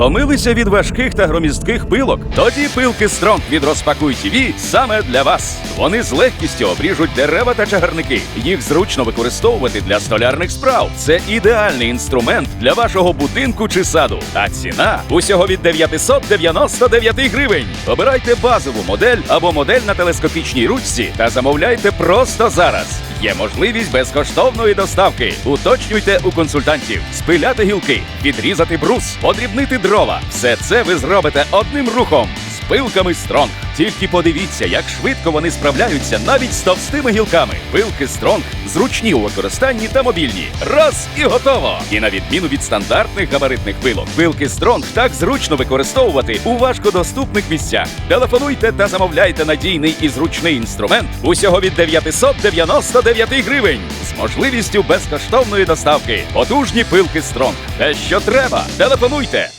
Втомилися від важких та громістких пилок? Тоді пилки Стронг від Розпакуй ТВ саме для вас. Вони з легкістю обріжуть дерева та чагарники. Їх зручно використовувати для столярних справ. Це ідеальний інструмент для вашого будинку чи саду. А ціна усього від 999 гривень. Обирайте базову модель або модель на телескопічній ручці та замовляйте просто зараз. Є можливість безкоштовної доставки. Уточнюйте у консультантів, спиляти гілки, підрізати брус, подрібнити дрова. Все це ви зробите одним рухом. Пилками Стронг. Тільки подивіться, як швидко вони справляються навіть з товстими гілками. Пилки Стронг зручні у використанні та мобільні. Раз і готово! І на відміну від стандартних габаритних пилок, пилки Стронг так зручно використовувати у важкодоступних місцях. Телефонуйте та замовляйте надійний і зручний інструмент усього від 999 гривень з можливістю безкоштовної доставки. Потужні пилки Стронг. Те, що треба, телефонуйте